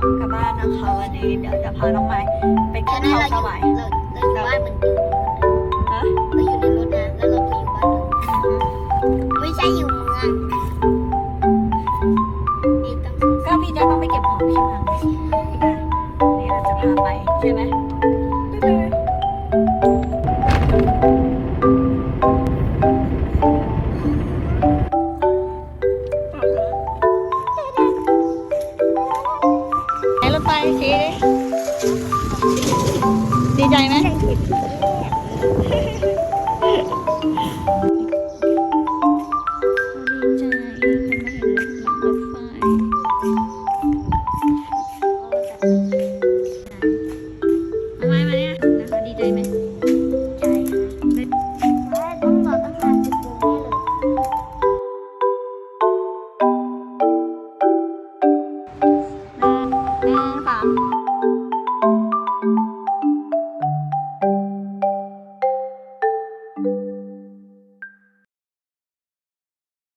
กลับบ้านนะคะวันนี้เดี๋ยวจะพาน้องไม้ไปกินข้าวสวายเราเราอยู่บ้านเหมือนอยู่ฮะเราอยู่ในรถนะแล้วเราไปอยู่บ้านไม่ใช่อยู่เมืองก็พี่จะต้องไปเก็บของที่เมืองนี่เราจะพาไปใช่ไหม ไปชีดีใจไหมเอาไม้มาเนี่ย